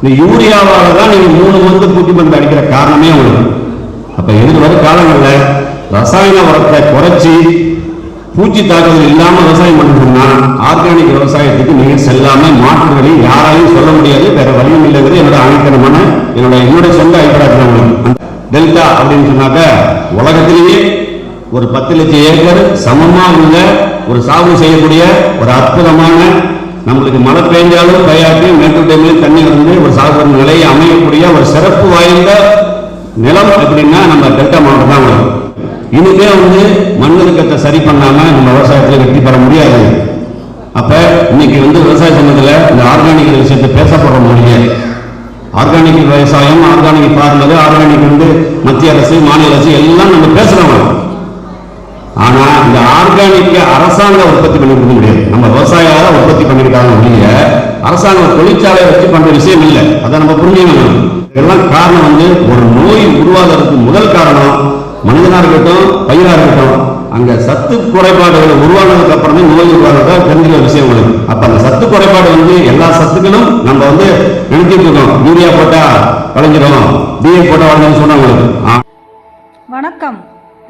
இந்த யூரியாவால் தான் நீங்கள் மூணு மருந்து பூச்சி மருந்து அடிக்கிற காரணமே உங்களுக்கு அப்ப வர காலங்களில் ரசாயன உரத்தை குறைச்சி பூச்சி தாக்குதல் இல்லாமல் விவசாயம் பண்ணணும்னா ஆர்கானிக் விவசாயத்துக்கு நீங்கள் செல்லாமல் மாற்று வழி யாராலையும் சொல்ல முடியாது வேற வழியும் இல்லைங்கிறது என்னோட ஆணித்தனமான என்னோட என்னுடைய சொந்த அபிப்பிராயம் டெல்டா அப்படின்னு சொன்னாக்க உலகத்திலேயே ஒரு பத்து லட்சம் ஏக்கர் சமமாக உள்ள ஒரு சாகுபடி செய்யக்கூடிய ஒரு அற்புதமான நம்மளுக்கு மழை பெய்ஞ்சாலும் பெய்யாட்டி மேட்டூர் டேம்ல தண்ணி வந்து ஒரு சாகுபடி நிலையை அமையக்கூடிய ஒரு சிறப்பு வாய்ந்த நிலம் அப்படின்னா நம்ம டெல்டா மாவட்டம் தான் வரும். இனிமே வந்து மண்ணிறுக்கத்தை சரி பண்ணாம நம்ம விவசாயத்துல வெற்றி பெற முடியாது. அப்ப இன்னைக்கு வந்து விவசாய சம்பந்தத்துல இந்த ஆர்கானிக் விஷயத்தை பேசப்படுற மொழியே ஆர்கானிக் விவசாயம் ஆர்கானிக் பார்மது ஆர்கானிக் வந்து மத்திய அரசு மாநில அரசு எல்லாம் நம்ம பேசுகிறோம் ஆனா இந்த ஆர்கானிக்க அரசாங்கம் உற்பத்தி பண்ணி கொடுக்க முடியாது. நம்ம விவசாயியால உற்பத்தி பண்ணிருக்காங்க ஒழிய அரசாங்கம் தொழிற்சாலையை வச்சு பண்ற விஷயம் இல்லை. அதை நம்ம புரிஞ்சுக்கணும். இதெல்லாம் காரணம் வந்து ஒரு நோய் உருவாகிறதுக்கு முதல் காரணம் மனிதனா இருக்கட்டும் பயிரா இருக்கட்டும். அங்க சத்து குறைபாடுகள் உருவானதுக்கு அப்புறமே நோய் உருவாகிறதா தெரிஞ்சுக்கிற விஷயம் உங்களுக்கு அப்ப அந்த சத்து குறைபாடு வந்து எல்லா சத்துக்களும் நம்ம வந்து நினைச்சிட்டு இருக்கோம். யூரியா போட்டா வளைஞ்சிடும் டிஏ போட்டா வளைஞ்சிரும் சொன்னா உங்களுக்கு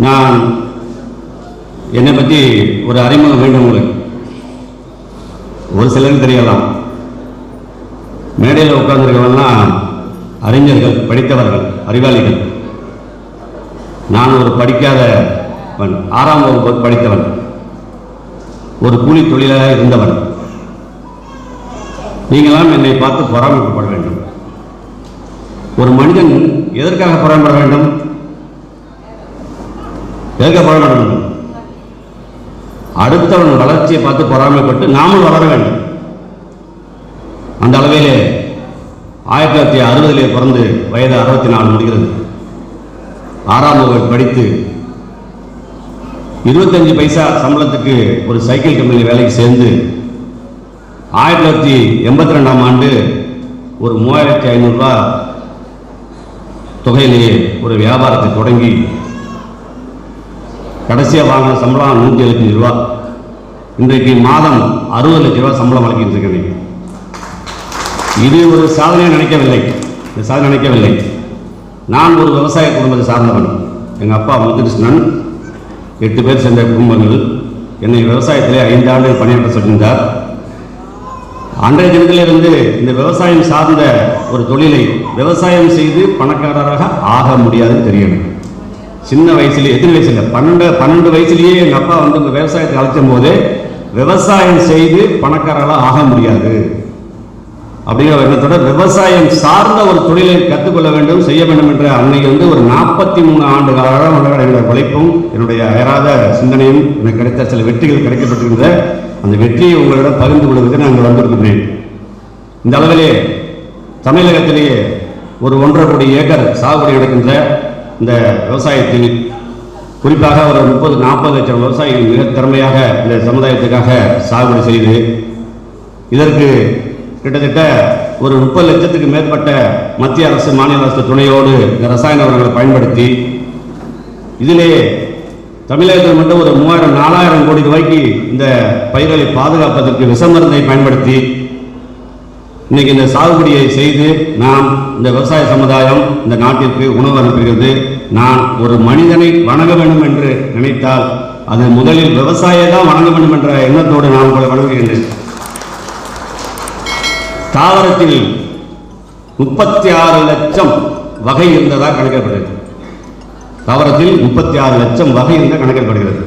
நான் என்னை பற்றி ஒரு அறிமுகம் வேண்டும் உங்களுக்கு. ஒரு சிலருக்கு தெரியலாம். மேடையில் உட்கார்ந்துருக்கவெல்லாம் அறிஞர்கள் படித்தவர்கள் அறிவாளிகள். நான் ஒரு படிக்காதவன் ஆறாம் வகுப்பு படித்தவன். ஒரு கூலி தொழிலாக இருந்தவன். நீங்களாம் என்னை பார்த்து பொறாமைப்பட வேண்டும். ஒரு மனிதன் எதற்காக பொறாமைப்பட வேண்டும்? எதற்காக வேண்டும் அடுத்தவன் வளர்ச்சியை பார்த்து பொறாமைப்பட்டு நாமும் வளர வேண்டும். அந்த அளவிலே ஆயிரத்தி தொள்ளாயிரத்தி அறுபதிலே பிறந்து வயது அறுபத்தி நாலு முடிகிறது. ஆறாம் வகுப்பு படித்து இருபத்தஞ்சு பைசா சம்பளத்துக்கு ஒரு சைக்கிள் கம்பெனி வேலைக்கு சேர்ந்து ஆயிரத்தி தொள்ளாயிரத்தி எண்பத்தி ரெண்டாம் ஆண்டு ஒரு மூவாயிரத்தி ஐநூறுரூவா தொகையிலேயே ஒரு வியாபாரத்தை தொடங்கி கடைசியாக வாங்கின சம்பளம் நூற்றி எழுபத்தஞ்சு ரூபா. இன்றைக்கு மாதம் அறுபது லட்ச ரூபா சம்பளம் வழங்கிட்டு இருக்கிறீங்க இது ஒரு சாதனையை நினைக்கவில்லை. இந்த சாதனை நினைக்கவில்லை. நான் ஒரு விவசாய குடும்பத்தை சார்ந்தவன். எங்கள் அப்பா முத்துகிருஷ்ணன் எட்டு பேர் சேர்ந்த குடும்பங்கள். என்னை விவசாயத்திலே ஐந்து ஆண்டுகள் பணியாற்ற சொல்கின்றார் அன்றைய தினத்திலிருந்து இந்த விவசாயம் சார்ந்த ஒரு தொழிலை விவசாயம் செய்து பணக்காரராக ஆக முடியாதுன்னு தெரியும் சின்ன வயசுல எத்தனை வயசுல பன்னெண்டு பன்னெண்டு வயசுலயே எங்க அப்பா வந்து இந்த விவசாயத்தை அழைச்சும் போது விவசாயம் செய்து பணக்காரர்களாக ஆக முடியாது. அப்படிங்கிற எண்ணத்தோட விவசாயம் சார்ந்த ஒரு தொழிலை கற்றுக்கொள்ள வேண்டும் செய்ய வேண்டும் என்ற அன்னைக்கு வந்து ஒரு நாற்பத்தி மூணு ஆண்டு காலம் என்னுடைய உழைப்பும் என்னுடைய அயராத சிந்தனையும் எனக்கு கிடைத்த சில வெற்றிகள் கிடைக்கப்பட்டிருந்த அந்த வெற்றியை உங்களிடம் பகிர்ந்து கொள்வதற்கு நான் இங்கே வந்திருக்கின்றேன். இந்த அளவிலே தமிழகத்திலேயே ஒரு ஒன்றரை கோடி ஏக்கர் சாகுபடி நடக்கின்ற இந்த விவசாயத்தில் குறிப்பாக ஒரு முப்பது நாற்பது லட்சம் விவசாயிகள் மிக திறமையாக இந்த சமுதாயத்துக்காக சாகுபடி செய்து இதற்கு கிட்டத்தட்ட ஒரு முப்பது லட்சத்துக்கு மேற்பட்ட மத்திய அரசு மாநில அரசு துணையோடு இந்த ரசாயன உரங்களை பயன்படுத்தி இதிலே தமிழகத்தில் மட்டும் ஒரு மூவாயிரம் நாலாயிரம் கோடி ரூபாய்க்கு இந்த பயிர்களை பாதுகாப்பதற்கு விஷமருந்தை பயன்படுத்தி இன்னைக்கு இந்த சாகுபடியை செய்து நாம் இந்த விவசாய சமுதாயம் இந்த நாட்டிற்கு உணவு அனுப்புகிறது. நான் ஒரு மனிதனை வணங்க வேண்டும் என்று நினைத்தால் அது முதலில் விவசாயியை தான் வணங்க வேண்டும் என்ற எண்ணத்தோடு நான் உங்களை வணங்குகின்றேன். தாவரத்தில் முப்பத்தி ஆறு லட்சம் வகை இருந்ததாக கணக்கிடப்படுகிறது. தாவரத்தில் முப்பத்தி ஆறு லட்சம் வகை இருந்த கணக்கிடப்படுகிறது.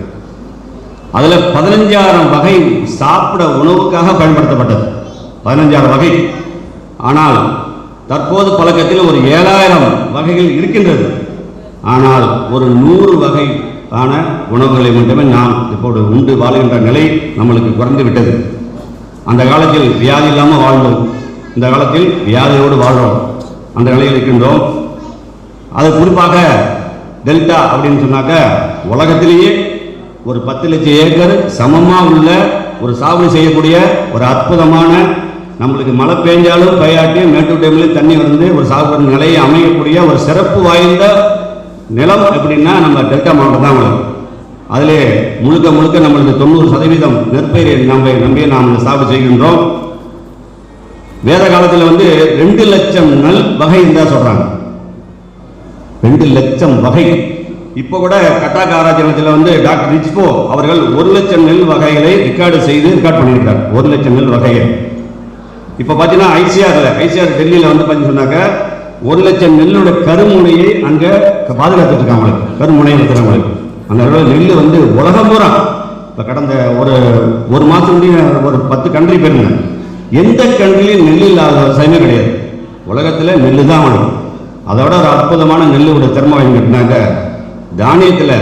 அதில் பதினஞ்சாயிரம் வகை சாப்பிட உணவுக்காக பயன்படுத்தப்பட்டது. பதினஞ்சாயிரம் வகை. ஆனால் தற்போது பழக்கத்தில் ஒரு ஏழாயிரம் வகைகள் இருக்கின்றது. ஆனால் ஒரு நூறு வகை ஆன உணவுகளை மட்டுமே நாம் இப்போது உண்டு வாழுகின்ற நிலை நம்மளுக்கு குறைந்து விட்டது. அந்த காலத்தில் வியாதி இல்லாமல் வாழ்ந்தோம். இந்த காலத்தில் வியாதியோடு வாழ்கிறோம் அந்த நிலையில் இருக்கின்றோம். அது குறிப்பாக டெல்டா அப்படின்னு சொன்னாக்க உலகத்திலேயே ஒரு பத்து லட்சம் ஏக்கர் சமமாக உள்ள ஒரு சாகுபடி செய்யக்கூடிய ஒரு அற்புதமான நம்மளுக்கு மழை பெஞ்சாலும் பயாட்டியும் மேட்டூர் டேம்லேயும் தண்ணி வந்து ஒரு சாகுபடி நிலையை அமையக்கூடிய ஒரு சிறப்பு வாய்ந்த நிலம் எப்படின்னா நம்ம டெல்டா மாவட்டம் தான் உங்களுக்கு அதிலே முழுக்க முழுக்க நம்மளுக்கு தொண்ணூறு சதவீதம் நெற்பயிரை நம்ப நம்பி நாம் இந்த செய்கின்றோம். வேத காலத்தில் வந்து ரெண்டு லட்சம் நல் வகை தான் சொல்றாங்க. ரெண்டு லட்சம் வகை. இப்போ கூட கட்டாக ஆராய்ச்சியத்தில் வந்து டாக்டர் ரிச்போ அவர்கள் ஒரு லட்சம் நெல் வகைகளை ரெக்கார்டு செய்து ரெக்கார்ட் பண்ணியிருக்கார். ஒரு லட்சம் நெல் வகையை. இப்போ பார்த்தீங்கன்னா ஐசிஆர்ல ஐசிஆர் டெல்லியில் வந்து பார்த்தீங்கன்னு சொன்னாக்க ஒரு லட்சம் நெல்லோட கருமுனையை அங்கே பாதுகாத்துட்டு இருக்காங்க. கருமுனை இருக்கிறவங்களுக்கு அந்த அளவில் நெல் வந்து உலகம் பூரா. இப்போ கடந்த ஒரு ஒரு மாதம் ஒரு பத்து கண்ட்ரி போயிருந்தேன் எந்த கண்ட்ரிலையும் நெல் இல்லாத விவசாயமே கிடையாது. உலகத்தில் நெல் தான் வரும் அதோட ஒரு அற்புதமான நெல்லோட திறமை வாங்கிட்டுனாங்க தானியத்தில்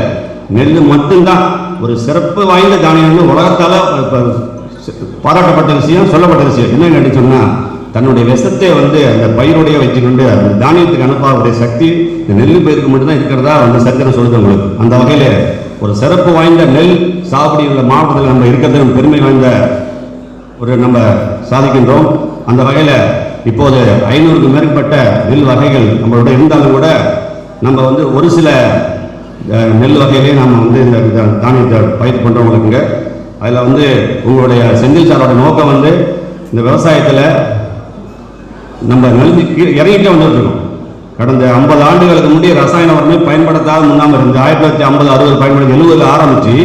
நெல் மட்டும்தான். ஒரு சிறப்பு வாய்ந்த தானியம்னு உலகத்தால் பாராட்டப்பட்ட விஷயம் சொல்லப்பட்ட விஷயம். என்ன கேட்டு தன்னுடைய விஷத்தை வந்து அந்த பயிருடைய வச்சுக்கொண்டு அந்த தானியத்துக்கு அனுப்பாவுடைய சக்தி இந்த நெல் பயிருக்கு மட்டும்தான் இருக்கிறதா? அந்த சத்திரம் சொல்லுது உங்களுக்கு. அந்த வகையில் ஒரு சிறப்பு வாய்ந்த நெல் சாகுபடி உள்ள மாவட்டத்தில் நம்ம இருக்கிறது பெருமை வாய்ந்த ஒரு நம்ம சாதிக்கின்றோம். அந்த வகையில் இப்போது ஐநூறுக்கு மேற்பட்ட நெல் வகைகள் நம்மளோட இருந்தாலும் கூட நம்ம வந்து ஒரு சில நெல் வகையிலே நம்ம வந்து இந்த இந்த தானியத்தை பயிர் பண்ணுறவங்களுக்குங்க அதில் வந்து உங்களுடைய செந்தில் சாரோட நோக்கம் வந்து இந்த விவசாயத்தில் நம்ம நெல் கீழே இறங்கிட்டே வந்துட்டுருக்கோம். கடந்த ஐம்பது ஆண்டுகளுக்கு முந்தைய ரசாயன உரமே பயன்படுத்தாத முன்னாமல் இருந்து ஆயிரத்தி தொள்ளாயிரத்தி ஐம்பது அறுபது பயன்படுத்தி எழுபதில் ஆரம்பிச்சு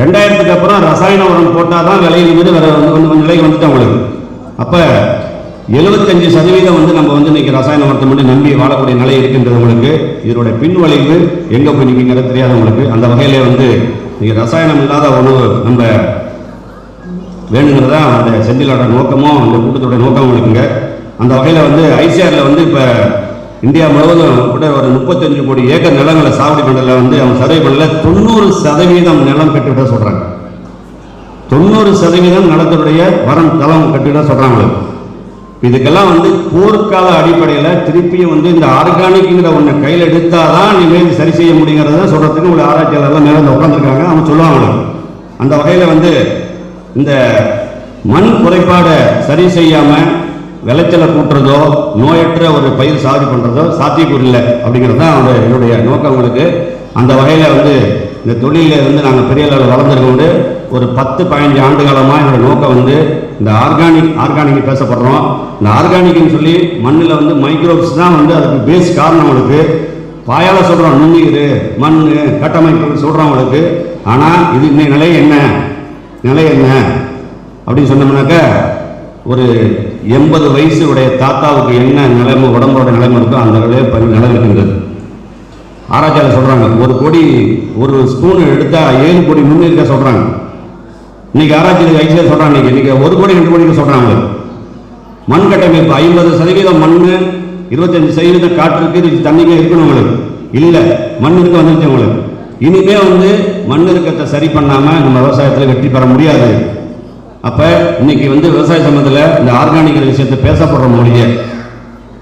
ரெண்டாயிரத்துக்கு அப்புறம் ரசாயன உரம் போட்டால் தான் விலையில் இருந்து வேறு வந்து கொஞ்சம் விலைக்கு வந்துட்டு உங்களுக்கு. அப்போ எழுபத்தஞ்சு சதவீதம் வந்து நம்ம வந்து இன்னைக்கு ரசாயன உரத்தை மட்டும் நம்பி வாழக்கூடிய நிலை இருக்கின்றது உங்களுக்கு. இதனுடைய பின்வளைவு எங்கே போய் நிற்கிங்கிறது தெரியாது உங்களுக்கு அந்த வகையிலே வந்து இன்னைக்கு ரசாயனம் இல்லாத உணவு நம்ம வேணுங்கிறதா அந்த செந்திலோட நோக்கமும் அந்த கூட்டத்தோட நோக்கமும் இருக்குங்க அந்த வகையில் வந்து ஐசிஆரில் வந்து இப்போ இந்தியா முழுவதும் கூட ஒரு முப்பத்தஞ்சு கோடி ஏக்கர் நிலங்களை சாகுபடி பண்ணல வந்து அவங்க சர்வே பண்ணல. தொண்ணூறு சதவீதம் நிலம் கட்டிவிட சொல்கிறாங்க தொண்ணூறு சதவீதம் நிலத்துடைய வரம் தளம் கட்டிவிட சொல்கிறாங்க இதுக்கெல்லாம் வந்து போர்க்கால அடிப்படையில் திருப்பியும் வந்து இந்த ஆர்கானிக்ங்கிற ஒன்றை கையில் எடுத்தால் தான் இனிமேல் சரி செய்ய முடியுங்கிறத சொல்கிறதுக்கு ஒரு ஆராய்ச்சியாளர்லாம் மேலே உட்காந்துருக்காங்க அவங்க சொல்லுவாங்க. அந்த வகையில் வந்து இந்த மண் குறைபாடை சரி செய்யாமல் விளைச்சலை கூட்டுறதோ நோயற்ற ஒரு பயிர் சாகுபடி பண்ணுறதோ சாத்தியக்கூறு இல்லை அப்படிங்கிறது தான் அவங்க என்னுடைய நோக்கம் உங்களுக்கு. அந்த வகையில் வந்து இந்த தொழிலில் வந்து நாங்கள் பெரிய அளவில் வளர்ந்துருக்கோண்டு ஒரு பத்து பதினஞ்சு ஆண்டு காலமாக என்னோடய நோக்கம் வந்து இந்த ஆர்கானிக் ஆர்கானிக் பேசப்படுறோம். இந்த ஆர்கானிக்னு சொல்லி மண்ணில் வந்து மைக்ரோப்ஸ் தான் வந்து அதுக்கு பேஸ் காரணம் உங்களுக்கு பாயால் சொல்கிறோம் நுண்ணுயிர் மண் கட்டமைப்பு சொல்கிறவங்களுக்கு ஆனால் இது இன்னைய நிலை என்ன? நிலை என்ன? அப்படின்னு சொன்னோம்னாக்க ஒரு எண்பது வயசு உடைய தாத்தாவுக்கு என்ன நிலைமை உடம்போட நிலைமை இருக்கோ அந்த நிலையை ப- நிலை இருக்கின்றது ஆராய்ச்சியாளர் சொல்கிறாங்க ஒரு கோடி ஒரு ஸ்பூன் எடுத்தால் ஏழு கோடி முன்னிருக்க சொல்கிறாங்க இன்னைக்கு ஆராய்ச்சியில் ஐசியாக சொல்கிறாங்க இன்றைக்கி இன்னைக்கு ஒரு கோடி ரெண்டு கோடிக்கு சொல்கிறாங்க மண் கட்டமைப்பு ஐம்பது சதவீதம் மண் இருபத்தஞ்சு சதவீதம் காற்றுக்கு இருக்குது தண்ணிக்கு இருக்கணும் உங்களுக்கு. இல்லை மண் இருக்க வந்துருச்சு உங்களுக்கு. இனிமே வந்து மண் சரி பண்ணாம நம்ம விவசாயத்தில் வெற்றி பெற முடியாது. அப்ப இன்னைக்கு வந்து விவசாய சம்பந்தத்தில் இந்த ஆர்கானிக் விஷயத்தை பேசப்படுற மொழியே.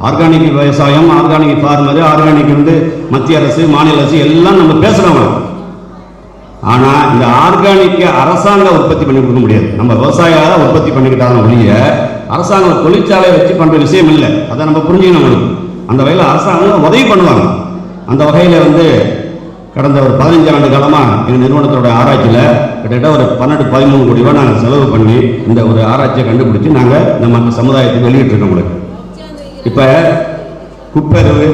ஆர்கானிக் விவசாயம் ஆர்கானிக் ஃபார்மர் ஆர்கானிக் வந்து மத்திய அரசு மாநில அரசு எல்லாம் நம்ம பேசுகிறவங்க ஆனா இந்த ஆர்கானிக்க அரசாங்கம் உற்பத்தி பண்ணி கொடுக்க முடியாது. நம்ம விவசாயியால உற்பத்தி பண்ணிக்கிட்டாலும் ஒழிய அரசாங்கம் தொழிற்சாலையை வச்சு பண்ற விஷயம் இல்லை. அதை நம்ம புரிஞ்சுக்கணும். அந்த வகையில் அரசாங்கம் உதவி பண்ணுவாங்க. அந்த வகையில் வந்து கடந்த ஒரு பதினஞ்சு ஆண்டு காலமாக எங்கள் நிறுவனத்தோட ஆராய்ச்சியில் கிட்டத்தட்ட ஒரு பன்னெண்டு பதிமூணு கோடி ரூபா நாங்கள் செலவு பண்ணி இந்த ஒரு ஆராய்ச்சியை கண்டுபிடிச்சி நாங்கள் நம்ம சமுதாயத்துக்கு வெளியிட்டிருக்கோம் உங்களுக்கு. இப்போ குப்பெருவு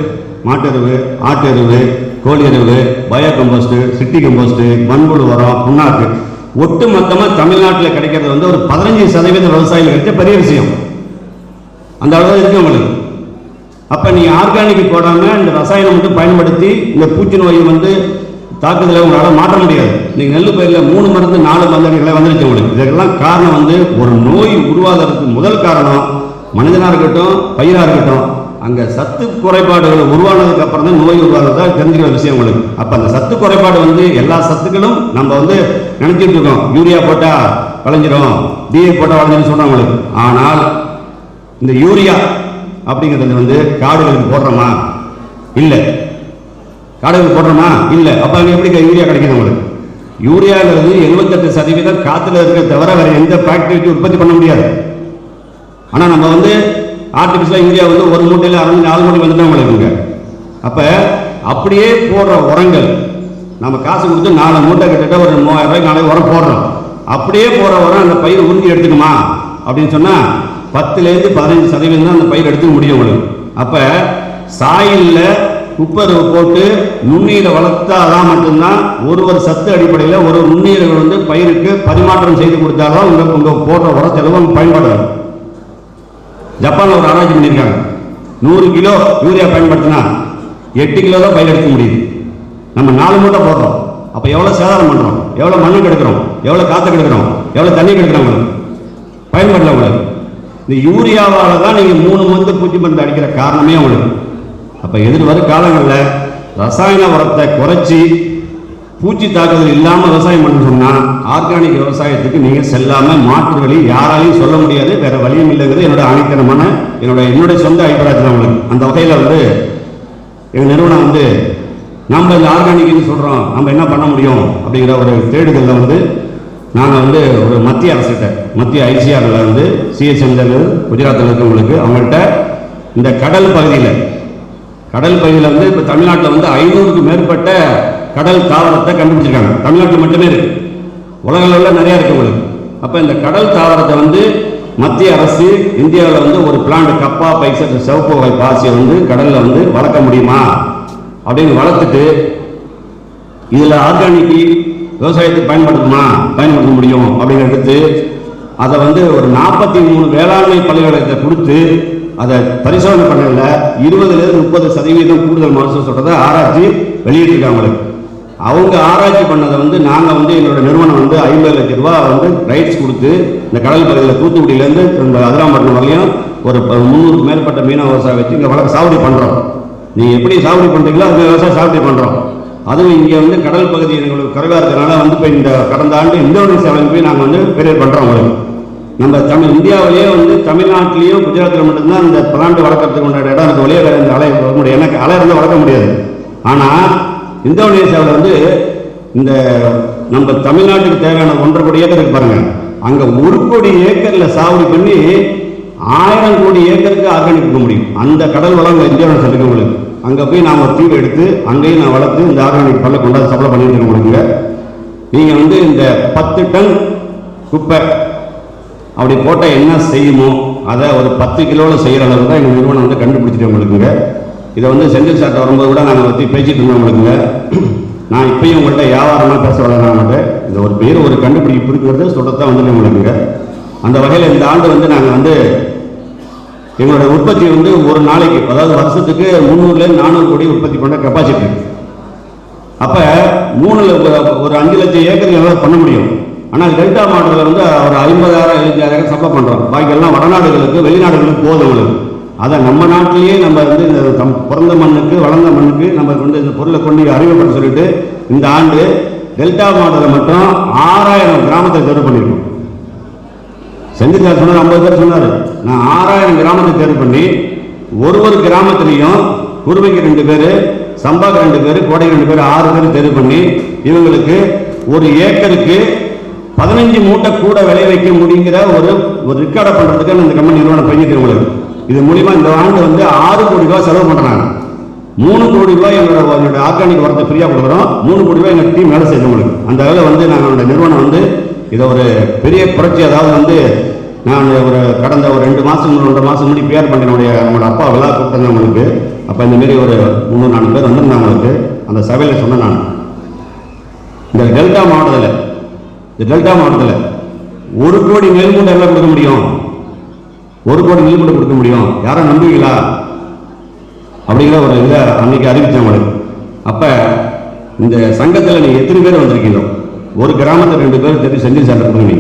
மாட்டெருவு ஆட்டெருவு கோழி எருவு பயோ கம்போஸ்ட்டு சிட்டி கம்போஸ்ட்டு மண்புழு உரம் புண்ணாக்கு ஒட்டு மொத்தமாக தமிழ்நாட்டில் கிடைக்கிறது வந்து ஒரு பதினஞ்சு சதவீத விவசாயிகள் கிடைச்ச பெரிய விஷயம். அந்த அளவு இருக்குது உங்களுக்கு. அப்போ நீ ஆர்கானிக் போடாமல் இந்த ரசாயனம் மட்டும் பயன்படுத்தி இந்த பூச்சி நோயை வந்து தாக்குதலை உங்களால் மாற்ற முடியாது. நீங்கள் நெல் பயிரில் மூணு மருந்து நாலு மருந்துகளை வந்துருச்சு உங்களுக்கு. இதெல்லாம் காரணம் வந்து ஒரு நோய் உருவாகிறதுக்கு முதல் காரணம் மனிதனாக இருக்கட்டும் பயிராக இருக்கட்டும் அங்கே சத்து குறைபாடுகள் உருவானதுக்கு அப்புறம் தான் நோய் உருவாகிறதா தெரிஞ்சுக்கிற விஷயம் உங்களுக்கு. அப்போ அந்த சத்து குறைபாடு வந்து எல்லா சத்துக்களும் நம்ம வந்து நினைச்சிட்டு இருக்கோம். யூரியா போட்டால் வளைஞ்சிரும் டிஏ போட்டால் விளைஞ்சிரும் சொன்னாங்க உங்களுக்கு. ஆனால் இந்த யூரியா அப்படிங்கிறது வந்து காடுகளுக்கு போடுறோமா? இல்லை. காடுகளுக்கு போடுறோமா? இல்லை. அப்போ அங்கே எப்படி யூரியா கிடைக்கும் நம்மளுக்கு யூரியாங்கிறது எழுபத்தெட்டு சதவீதம் காற்றுல இருக்க தவிர வேறு எந்த ஃபேக்டரிக்கு உற்பத்தி பண்ண முடியாது. ஆனால் நம்ம வந்து ஆர்டிஃபிஷியலாக யூரியா வந்து ஒரு மூட்டையில் அரைஞ்சு நாலு மூட்டை வந்துட்டு நம்மளுக்குங்க அப்போ அப்படியே போடுற உரங்கள் நம்ம காசு கொடுத்து நாலு மூட்டை கிட்டத்தட்ட ஒரு மூவாயிரம் ரூபாய்க்கு நாளைக்கு உரம் போடுறோம். அப்படியே போடுற உரம் அந்த பயிர் உறிஞ்சி எடுத்துக்குமா? அப்படின்னு சொன்னால் பத்துலேருந்து பதினஞ்சு சதவீதம் தான் அந்த பயிர் எடுத்துக்க முடியும் உங்களுக்கு. அப்போ சாயிலில் குப்பரை போட்டு நுண்ணீரை வளர்த்தாதான் மட்டும்தான் ஒரு ஒரு சத்து அடிப்படையில் ஒரு ஒரு நுண்ணீர்கள் வந்து பயிருக்கு பரிமாற்றம் செய்து கொடுத்தாதான் உங்கள் உங்கள் போடுற உர செலவு பயன்படும் ஜப்பானில் ஒரு ஆராய்ச்சி பண்ணியிருக்காங்க. நூறு கிலோ யூரியா பயன்படுத்தினா எட்டு கிலோ தான் பயிர் எடுக்க முடியுது. நம்ம நாலு மூட்டை போடுறோம். அப்போ எவ்வளோ சேதாரம் பண்ணுறோம் எவ்வளோ மண்ணு கெடுக்கிறோம் எவ்வளோ காற்று கெடுக்கிறோம் எவ்வளோ தண்ணி கெடுக்கிறோம் உங்களுக்கு? பயன்படல உங்களுக்கு. இந்த யூரியாவால் தான் நீங்கள் மூணு மருந்து பூச்சி மருந்து அடிக்கிற காரணமே உங்களுக்கு அப்போ எதிர்வரும் காலங்களில் ரசாயன உரத்தை குறைச்சி பூச்சி தாக்குதல் இல்லாமல் விவசாயம் பண்ண சொன்னால் ஆர்கானிக் விவசாயத்துக்கு நீங்கள் செல்லாமல் மாற்று வழி யாராலையும் சொல்ல முடியாது வேறு வழியும் இல்லைங்கிறது என்னோட ஆணித்தனமான என்னோட என்னுடைய சொந்த அபிப்பிராயத்தில் உங்களுக்கு அந்த வகையில் வந்து எங்கள் நிறுவனம் வந்து நம்ம இந்த ஆர்கானிக்னு சொல்கிறோம் நம்ம என்ன பண்ண முடியும்? அப்படிங்கிற ஒரு தேடுதலில் வந்து நாங்கள் வந்து ஒரு மத்திய அரசுகிட்ட மத்திய ஐசிஆரில் வந்து சிஎஸ்எம்ல குஜராத்தில் இருக்கிறவங்களுக்கு அவங்கள்ட்ட இந்த கடல் பகுதியில் கடல் பகுதியில் வந்து இப்போ தமிழ்நாட்டில் வந்து ஐநூறுக்கு மேற்பட்ட கடல் தாவரத்தை கண்டுபிடிச்சிருக்காங்க. தமிழ்நாட்டில் மட்டுமே இருக்குது உலக அளவில் நிறையா இருக்கு உங்களுக்கு. அப்போ இந்த கடல் தாவரத்தை வந்து மத்திய அரசு இந்தியாவில் வந்து ஒரு பிளான்ட் கப்பா பைசா சிவப்பு வகை பாசியை வந்து கடலில் வந்து வளர்க்க முடியுமா? அப்படின்னு வளர்த்துட்டு இதில் ஆர்கானிக்கு விவசாயத்தை பயன்படுத்துமா? பயன்படுத்த முடியும். அப்படின்னு எடுத்து அதை வந்து ஒரு நாற்பத்தி மூணு வேளாண்மை பல்கலைக்கழகத்தை கொடுத்து அதை பரிசோதனை பண்ணல. இருபதுலேருந்து முப்பது சதவீதம் கூடுதல் மகசூல் சொல்கிறத ஆராய்ச்சி வெளியிட்டிருக்காங்க அவங்களுக்கு. அவங்க ஆராய்ச்சி பண்ணதை வந்து நாங்கள் வந்து எங்களோட நிறுவனம் வந்து ஐம்பது லட்ச ரூபா வந்து ரைட்ஸ் கொடுத்து இந்த கடல் பகுதியில் தூத்துக்குடியிலேருந்து இந்த அதிராம்பட்டினம் வரையும் ஒரு ப- முந்நூறுக்கு மேற்பட்ட மீனவ விவசாயம் வச்சு இங்கே வளர்க்க சாகுபடி பண்ணுறோம் நீங்கள் எப்படி சாகுபடி பண்ணுறீங்களோ அது விவசாயம் சாகுபடி பண்ணுறோம் அதுவும் இங்கே வந்து கடல் பகுதி எங்களுக்கு குறைவாக வந்து இப்போ இந்த கடந்த ஆண்டு இந்தோனேசியாவில் போய் நாங்கள் வந்து பெரிய பண்ணுறோம் உங்களுக்கு. நம்ம தமிழ் இந்தியாவிலேயே வந்து தமிழ்நாட்டிலேயும் குஜராத்தில் மட்டும்தான் இந்த பிளான்ட் வளர்க்கறதுக்கு உண்டான இடம் இருக்கு. ஒளியே வேற இந்த அலை வர முடியாது. எனக்கு அலை இருந்தால் வளர்க்க முடியாது. ஆனால் இந்தோனேசியாவில் வந்து இந்த நம்ம தமிழ்நாட்டுக்கு தேவையான ஒன்றரை கோடி ஏக்கர் இருக்கு பாருங்க. அங்கே ஒரு கோடி ஏக்கரில் சாகுபடி பண்ணி ஆயிரம் கோடி ஏக்கருக்கு ஆர்கானிக் கொடுக்க முடியும். அந்த கடல் வளம் இந்தியாவில் இருக்கு உங்களுக்கு. அங்கே போய் நான் ஒரு தீவு எடுத்து அங்கேயும் நான் வளர்த்து இந்த ஆர்கானிக் பல்ல கொண்டாந்து சப்ளை பண்ணிட்டு இருக்கேன் உங்களுக்கு நீங்கள் வந்து இந்த பத்து டன் குப்பை அப்படி போட்டால் என்ன செய்யுமோ அதை ஒரு பத்து கிலோவில் செய்கிற அளவு தான் எங்கள் நிறுவனம் வந்து கண்டுபிடிச்சிட்டு உங்களுக்குங்க இதை வந்து செந்தில் சாட்டை வரும்போது கூட நாங்கள் பற்றி பேசிட்டு இருந்தோம் உங்களுக்குங்க. நான் இப்பயும் உங்கள்கிட்ட வியாபாரமாக பேச வளராமட்டு இந்த ஒரு பேர் ஒரு கண்டுபிடிப்பு இருக்கிறது சொல்கிறதான் வந்துட்டு உங்களுக்குங்க. அந்த வகையில் இந்த ஆண்டு வந்து நாங்கள் வந்து இவங்களோட உற்பத்தி வந்து ஒரு நாளைக்கு அதாவது வருஷத்துக்கு முந்நூறுலேருந்து நானூறு கோடி உற்பத்தி பண்ண கெப்பாசிட்டி அப்போ மூணில் ஒரு- ஒரு அஞ்சு லட்சம் ஏக்கர் எவ்வளோ பண்ண முடியும்? ஆனால் டெல்டா மாவட்டத்தில் வந்து ஒரு ஐம்பதாயிரம் எழுபதாயிரம் சப்ளை பண்ணுறோம் பாக்கியெல்லாம் வடநாடுகளுக்கு வெளிநாடுகளுக்கு போதும் அதை நம்ம நாட்டிலேயே நம்ம வந்து இந்த தம் பிறந்த மண்ணுக்கு வளர்ந்த மண்ணுக்கு நம்ம வந்து இந்த பொருளை கொண்டு அறிமுகப்படுத்த சொல்லிட்டு இந்த ஆண்டு டெல்டா மாவட்டத்தில் மட்டும் ஆறாயிரம் கிராமத்தை தேர்வு பண்ணியிருக்கோம் செந்தில் சொன்னார் ஐம்பது பேர் சொன்னார். நான் ஆறாயிரம் கிராமத்தை தேர்வு பண்ணி ஒரு ஒரு கிராமத்துலேயும் குருமைக்கு ரெண்டு பேர் சம்பாக்கு ரெண்டு பேர் கோடைக்கு ரெண்டு பேர் ஆறு பேர் தேர்வு பண்ணி இவங்களுக்கு ஒரு ஏக்கருக்கு பதினஞ்சு மூட்டை கூட விளை வைக்க முடியுங்கிற ஒரு ஒரு ரெக்கார்டை பண்ணுறதுக்கு இந்த கம்பெனி நிறுவனம் பண்ணிட்டு உங்களுக்கு இது மூலிமா இந்த ஆண்டு வந்து ஆறு கோடி ரூபாய் செலவு பண்ணுறாங்க மூணு கோடி ரூபாய் எங்களோட எங்களோட ஆர்கானிக் உரத்தை ஃப்ரீயாக கொடுக்குறோம். மூணு கோடி ரூபாய் எங்கள் டீம் வேலை செய்யுது உங்களுக்கு. அந்த வேலை வந்து நாங்கள் நிறுவனம் வந்து இதை ஒரு பெரிய புரட்சி. அதாவது வந்து நான் ஒரு கடந்த ஒரு ரெண்டு மாதம் ரெண்டு மாதம் முன்னாடி பேர் பண்ணினுடைய நம்மளோட அப்பா விழா கூப்பிட்டேன் அவங்களுக்கு அப்போ இந்த மாரி ஒரு முந்நூறு நாலு பேர் வந்திருந்தாங்க அவங்களுக்கு. அந்த சபையில் சொன்னேன் நான். இந்த டெல்டா மாவட்டத்தில் இந்த டெல்டா மாவட்டத்தில் ஒரு கோடி நெல் எவ்வளோ எல்லாம் கொடுக்க முடியும்? ஒரு கோடி மேல் கூட கொடுக்க முடியும். யாரும் நம்புவீங்களா? அப்படிங்கிற ஒரு இதை அன்னைக்கு அறிவித்தேன் அவங்களுக்கு. அப்போ இந்த சங்கத்தில் நீங்கள் எத்தனை பேர் வந்திருக்கீங்க? ஒரு கிராமத்தில் ரெண்டு பேரும் தெரிஞ்சு செஞ்சு சண்டை கொடுங்க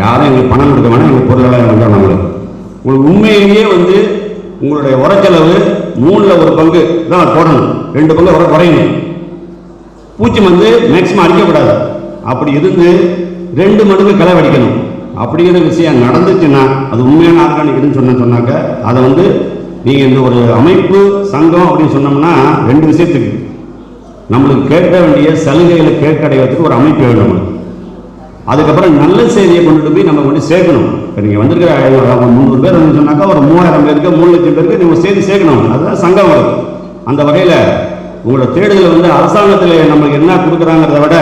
யாரும் எங்களுக்கு பணம் கொடுக்க வேணாம் எங்களுக்கு பொருளாதாரம் வேண்டாம் நம்மளுக்கு உங்களுக்கு உண்மையிலேயே வந்து உங்களுடைய உரச்செலவு மூணில் ஒரு பங்கு தான் போடணும். ரெண்டு பங்கு உர குறையணும். பூச்சி வந்து மேக்சிமம் அடிக்கக்கூடாது. அப்படி இருந்து ரெண்டு மடங்கு களை வடிக்கணும். அப்படிங்கிற விஷயம் நடந்துச்சுன்னா அது உண்மையான ஆர்கானிக்னு சொன்ன சொன்னாக்க அதை வந்து நீங்கள் இந்த ஒரு அமைப்பு சங்கம் அப்படின்னு சொன்னோம்னா ரெண்டு விஷயத்துக்கு நம்மளுக்கு கேட்க வேண்டிய சலுகைகளை கேட்கடைவதற்கு ஒரு அமைப்பு வேணும் அதுக்கப்புறம் நல்ல செய்தியை கொண்டுட்டு போய் நம்ம கொண்டு சேர்க்கணும். இப்போ நீங்கள் வந்திருக்கிற ஐநூறு, முந்நூறு பேர் சொன்னாக்கா ஒரு மூவாயிரம் பேருக்கு மூணு லட்சம் பேருக்கு நீங்கள் செய்தி சேர்க்கணும். அதுதான் சங்கம் வரும். அந்த வகையில் உங்களோட தேடுதல் வந்து அரசாங்கத்தில் நம்மளுக்கு என்ன கொடுக்குறாங்கிறத விட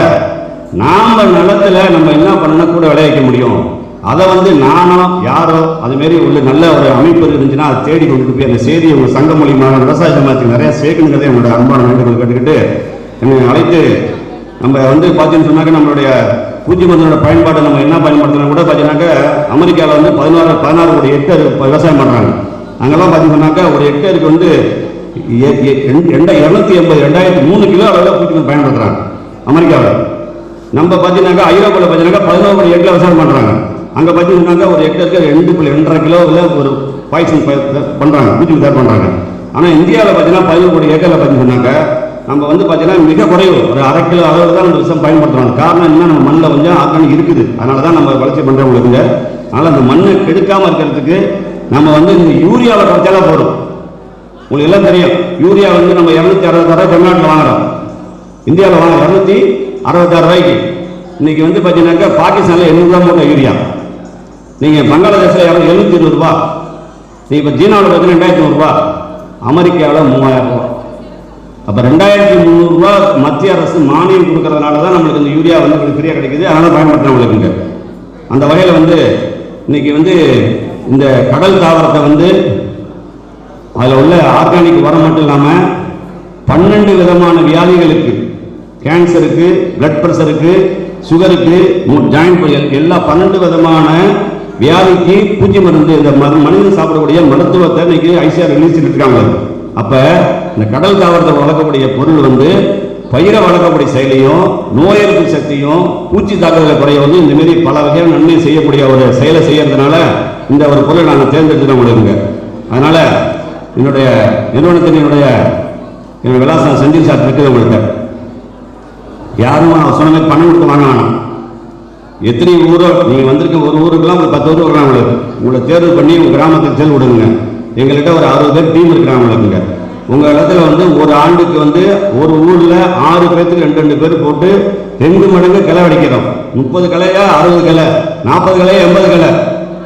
நாம் நிலத்தில் நம்ம என்ன பண்ணணும் கூட விளைவிக்க முடியும். அதை வந்து நானோ யாரோ அதுமாரி உள்ள நல்ல ஒரு அமைப்பு இருந்துச்சுன்னா அதை தேடி கொண்டு போய் அந்த செய்தியை உங்கள் சங்கம் மூலியமாக விவசாய சமாஜத்துக்கு நிறையா சேர்க்கணுங்கிறதே உங்களோட அன்பான வேண்டுகோள் கேட்டுக்கிட்டு என்னை அழைத்து நம்ம வந்து பார்த்தீங்கன்னு சொன்னாக்க நம்மளுடைய பூஜ்ஜி மருந்தோட பயன்பாடு நம்ம என்ன பயன்படுத்தணும் கூட பார்த்தீங்கன்னாக்க அமெரிக்காவில் வந்து பதினாறு பதினாறு கோடி ஹெக்டேர் விவசாயம் பண்ணுறாங்க அங்கெல்லாம் பார்த்தீங்கன்னாக்கா ஒரு ஹெக்டேருக்கு வந்து ரெண்டா இரநூத்தி எண்பது ரெண்டாயிரத்தி மூணு கிலோ அளவில் பூச்சி மருந்து பயன்படுத்துகிறாங்க அமெரிக்காவில் நம்ம பார்த்தீங்கன்னாக்கா ஐரோப்பாவில் பார்த்தீங்கன்னாக்கா பதினோரு கோடி ஹெக்டேர் விவசாயம் பண்ணுறாங்க அங்கே பார்த்தீங்கன்னாக்கா ஒரு ஹெக்டருக்கு ரெண்டு புள்ளி ரெண்டரை கிலோவில் ஒரு பாய்சன் பண்ணுறாங்க பூச்சி தயார் பண்ணுறாங்க ஆனால் இந்தியாவில் பார்த்தீங்கன்னா பதினோரு கோடி ஏக்கரில் பார்த்தீங்கன்னாக்கா நம்ம வந்து பார்த்தீங்கன்னா மிக குறைவு. ஒரு அரை கிலோ அளவு தான் நம்ம விஷம் பயன்படுத்துறோம் காரணம் என்ன நம்ம மண்ணில் கொஞ்சம் ஆர்கானிக் இருக்குது. அதனால தான் நம்ம வளர்ச்சி பண்ணுறவங்களுக்கு அதனால் அந்த மண்ணை கெடுக்காமல் இருக்கிறதுக்கு நம்ம வந்து இந்த யூரியாவில் குறைச்சாலே போடும் உங்களுக்கு எல்லாம் தெரியும். யூரியா வந்து நம்ம இரநூத்தி அறுபத்தாறு தமிழ்நாட்டில் வாங்குறோம். இந்தியாவில் வாங்க இரநூத்தி அறுபத்தாறு ரூபாய்க்கு. இன்னைக்கு வந்து பார்த்தீங்கன்னாக்கா பாகிஸ்தானில் எண்ணூறுரூவா போட்ட யூரியா. நீங்கள் பங்களாதேஷில் இரநூத்தி எழுநூத்தி இருபது ரூபா. நீங்கள் இப்போ சீனாவில் பார்த்தீங்கன்னா ரெண்டாயிரத்தி நூறுரூவா அமெரிக்காவில் மூவாயிரம் ரூபா. அப்போ ரெண்டாயிரத்தி முந்நூறுரூவா மத்திய அரசு மானியம் கொடுக்கறதுனால தான் நம்மளுக்கு இந்த யூரியா வந்து உங்களுக்கு ஃப்ரீயாக கிடைக்குது. அதனால் பயன்படுத்துகிறவங்களுக்கு அந்த வகையில் வந்து இன்னைக்கு வந்து இந்த கடல் தாவரத்தை வந்து அதில் உள்ள ஆர்கானிக் உரம் மட்டும் இல்லாமல் பன்னெண்டு விதமான வியாதிகளுக்கு கேன்சருக்கு பிளட் ப்ரெஷருக்கு சுகருக்கு ஜாயின் புயல் எல்லா பன்னெண்டு விதமான வியாதிக்கு பூச்சி மருந்து இந்த மனிதன் சாப்பிடக்கூடிய மருத்துவத்தை இன்னைக்கு ஐசிஆர் ரிலீஸ் இருக்காங்க. அப்ப இந்த கடல் தாவரத்தை வளர்க்கக்கூடிய பொருள் வந்து பயிரை வளர்க்கக்கூடிய செயலையும் நோய் எதிர்ப்பு சக்தியும் பூச்சி தாக்குதலை குறைய வந்து இந்த மாதிரி பல வகையான நன்மை செய்யக்கூடிய ஒரு செயலை செய்யறதுனால இந்த ஒரு பொருளை நாங்கள் தேர்ந்தெடுத்து உங்களுக்கு அதனால என்னுடைய நிறுவனத்தின் என்னுடைய என்னுடைய விலாசம் செந்தில் சார் இருக்குது உங்கள்கிட்ட. யாரும் நான் சொன்ன மாதிரி பணம் கொடுத்து வாங்க வேணாம். எத்தனை ஊரோ நீங்கள் வந்திருக்க ஒரு ஊருக்கெல்லாம் ஒரு பத்து ஊர் வர்றாங்க உங்களுக்கு. உங்களை தேர்வு பண்ணி உங்கள் கிராமத்துக்கு செல் விடுங்க. எங்கள்கிட்ட ஒரு அறுபது பேர் டீம் இருக்கிறாங்க உங்கள் இடத்துல வந்து ஒரு ஆண்டுக்கு வந்து ஒரு ஊரில் ஆறு பேர்த்துக்கு ரெண்டு ரெண்டு பேர் போட்டு ரெண்டு மடங்கு கிளை அடிக்கிறோம் முப்பது கிளையா அறுபது கிளை? நாற்பது கிளையா எண்பது கிளை?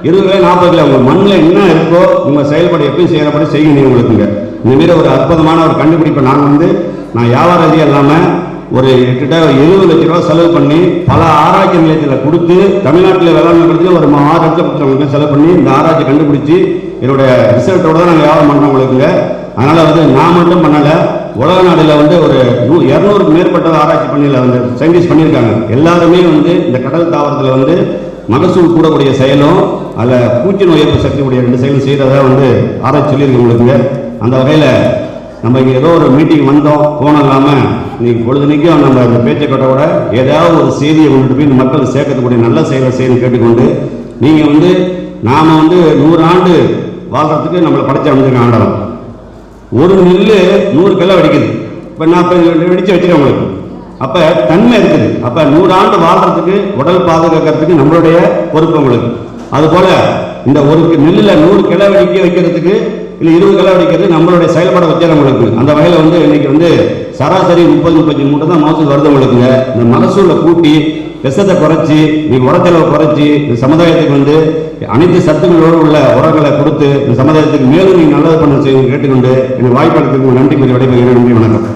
இருபது கிளை நாற்பது கிளை? உங்கள் மண்ணில் என்ன இருக்கோ உங்கள் செயல்பாடு எப்பயும் செய்யறபடி செய்யுங்க உங்களுக்குங்க. இந்தமாரி ஒரு அற்புதமான ஒரு கண்டுபிடிப்பை நான் வந்து நான் வியாபார ரீதியாக இல்லாமல் ஒரு கிட்ட எழுபது லட்ச ரூபா செலவு பண்ணி பல ஆராய்ச்சி நிலையத்தில் கொடுத்து தமிழ்நாட்டில் வேளாண்மை ஒரு ஆறு லட்சம் செலவு பண்ணி இந்த ஆராய்ச்சி கண்டுபிடிச்சி என்னுடைய ரிசல்ட்டோட தான் நாங்கள் வியாபாரம் பண்ணுறோம் உங்களுக்குங்க. அதனால் வந்து நான் மட்டும் பண்ணலை. உலக நாடுல வந்து ஒரு நூ இரநூறுக்கு மேற்பட்ட ஆராய்ச்சி பண்ணியில் வந்து சயின்டிஸ்ட் பண்ணியிருக்காங்க. எல்லாருமே வந்து இந்த கடல் தாவரத்தில் வந்து மகசூல் கூடக்கூடிய செயலும் அதில் பூச்சி நோய் எதிர்ப்பு சக்தியுடைய ரெண்டு செயலும் செய்கிறதா வந்து ஆராய்ச்சி சொல்லியிருக்கு உங்களுக்குங்க. அந்த வகையில் நம்ம இங்கே ஏதோ ஒரு மீட்டிங் வந்தோம் போனோம் இல்லாமல் இன்னைக்கு பொழுதுனைக்கும் நம்ம அந்த பேச்சை விட ஏதாவது ஒரு செய்தியை கொண்டு போய் மக்கள் சேர்க்கக்கூடிய நல்ல செயலை செய்யணும்னு கேட்டுக்கொண்டு நீங்கள் வந்து நாம் வந்து நூறு ஆண்டு வாழ்கிறதுக்கு நம்மளை படைச்சு அமைஞ்சிருக்க ஆண்டவன் ஒரு நெல் நூறு கிலோ வெடிக்குது. இப்போ நான் இப்போ வெடிச்சு வச்சுருக்கேன் உங்களுக்கு. அப்போ தன்மை இருக்குது. அப்போ நூறு ஆண்டு வாழ்றதுக்கு உடல் பாதுகாக்கிறதுக்கு நம்மளுடைய பொறுப்பு உங்களுக்கு. அதுபோல் இந்த ஒரு நெல்லில் நூறு கிலோ வெடிக்க வைக்கிறதுக்கு இல்லை இருபது கிலோ வெடிக்கிறது நம்மளுடைய செயல்பாடு வச்சிடும் உங்களுக்கு. அந்த வகையில் வந்து இன்னைக்கு வந்து சராசரி முப்பது முப்பத்தஞ்சு மூட்டை தான் மகசூல் வருது உங்களுக்குங்க. இந்த மகசூலை கூட்டி விஷத்தை குறைச்சி நீ உரச்செலவை குறைச்சி இந்த சமுதாயத்துக்கு வந்து அனைத்து சத்துக்களோடு உள்ள உரங்களை கொடுத்து இந்த சமுதாயத்துக்கு மேலும் நீங்கள் நல்லது பண்ண செய்ய கேட்டுக்கொண்டு எனக்கு வாய்ப்பு அளித்ததுக்கு நன்றி கூறி விடைபெறுகிறேன். நன்றி வணக்கம்.